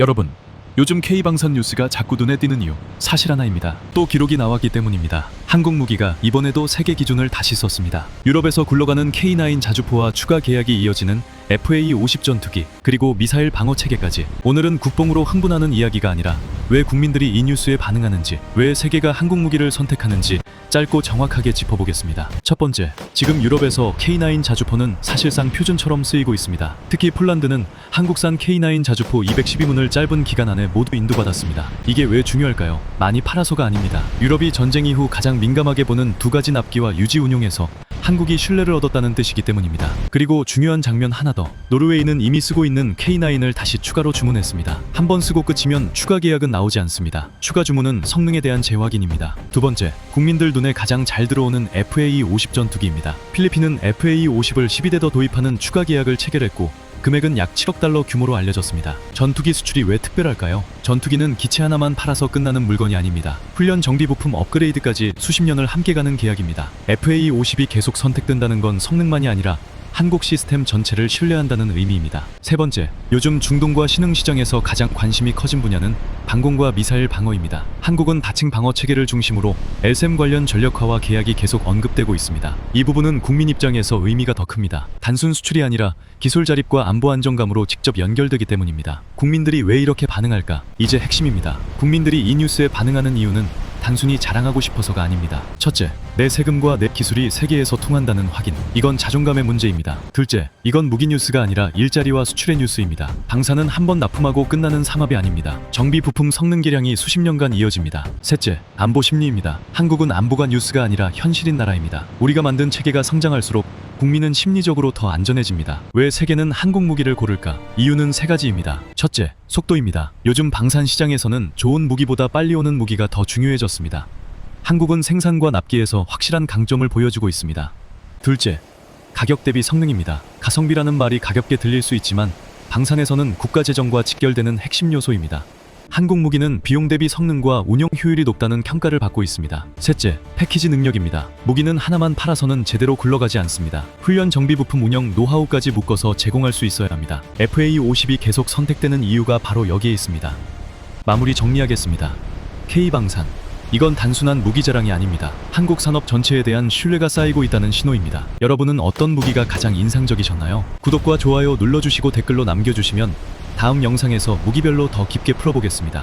여러분, 요즘 K방산 뉴스가 자꾸 눈에 띄는 이유 사실 하나입니다. 또 기록이 나왔기 때문입니다. 한국 무기가 이번에도 세계 기준을 다시 썼습니다. 유럽에서 굴러가는 K9 자주포와 추가 계약이 이어지는 FA50 전투기 그리고 미사일 방어 체계까지 오늘은 국뽕으로 흥분하는 이야기가 아니라 왜 국민들이 이 뉴스에 반응하는지 왜 세계가 한국 무기를 선택하는지 짧고 정확하게 짚어보겠습니다. 첫 번째, 지금 유럽에서 K9 자주포는 사실상 표준처럼 쓰이고 있습니다. 특히 폴란드는 한국산 K9 자주포 212문을 짧은 기간 안에 모두 인도받았습니다. 이게 왜 중요할까요? 많이 팔아서가 아닙니다. 유럽이 전쟁 이후 가장 민감하게 보는 두 가지 납기와 유지 운용에서 한국이 신뢰를 얻었다는 뜻이기 때문입니다. 그리고 중요한 장면 하나 더. 노르웨이는 이미 쓰고 있는 K9을 다시 추가로 주문했습니다. 한 번 쓰고 끝이면 추가 계약은 나오지 않습니다. 추가 주문은 성능에 대한 재확인입니다. 두 번째, 국민들 눈에 가장 잘 들어오는 FA50 전투기입니다. 필리핀은 FA50을 12대 더 도입하는 추가 계약을 체결했고 금액은 약 7억 달러 규모로 알려졌습니다. 전투기 수출이 왜 특별할까요? 전투기는 기체 하나만 팔아서 끝나는 물건이 아닙니다. 훈련 정비 부품 업그레이드까지 수십 년을 함께 가는 계약입니다. FA50이 계속 선택된다는 건 성능만이 아니라 한국 시스템 전체를 신뢰한다는 의미입니다. 세 번째, 요즘 중동과 신흥 시장에서 가장 관심이 커진 분야는 방공과 미사일 방어입니다. 한국은 다층 방어 체계를 중심으로 LSM 관련 전력화와 계약이 계속 언급되고 있습니다. 이 부분은 국민 입장에서 의미가 더 큽니다. 단순 수출이 아니라 기술 자립과 안보 안정감으로 직접 연결되기 때문입니다. 국민들이 왜 이렇게 반응할까? 이제 핵심입니다. 국민들이 이 뉴스에 반응하는 이유는 단순히 자랑하고 싶어서가 아닙니다. 첫째, 내 세금과 내 기술이 세계에서 통한다는 확인. 이건 자존감의 문제입니다. 둘째, 이건 무기 뉴스가 아니라 일자리와 수출의 뉴스입니다. 방사는 한 번 납품하고 끝나는 삼합이 아닙니다. 정비 부품 성능 개량이 수십 년간 이어집니다. 셋째, 안보 심리입니다. 한국은 안보가 뉴스가 아니라 현실인 나라입니다. 우리가 만든 체계가 성장할수록 국민은 심리적으로 더 안전해집니다. 왜 세계는 한국 무기를 고를까? 이유는 세 가지입니다. 첫째, 속도입니다. 요즘 방산 시장에서는 좋은 무기보다 빨리 오는 무기가 더 중요해졌습니다. 한국은 생산과 납기에서 확실한 강점을 보여주고 있습니다. 둘째, 가격 대비 성능입니다. 가성비라는 말이 가볍게 들릴 수 있지만 방산에서는 국가 재정과 직결되는 핵심 요소입니다. 한국 무기는 비용 대비 성능과 운용 효율이 높다는 평가를 받고 있습니다. 셋째, 패키지 능력입니다. 무기는 하나만 팔아서는 제대로 굴러가지 않습니다. 훈련 정비 부품 운영 노하우까지 묶어서 제공할 수 있어야 합니다. FA50이 계속 선택되는 이유가 바로 여기에 있습니다. 마무리 정리하겠습니다. K방산. 이건 단순한 무기 자랑이 아닙니다. 한국 산업 전체에 대한 신뢰가 쌓이고 있다는 신호입니다. 여러분은 어떤 무기가 가장 인상적이셨나요? 구독과 좋아요 눌러주시고 댓글로 남겨주시면 다음 영상에서 무기별로 더 깊게 풀어보겠습니다.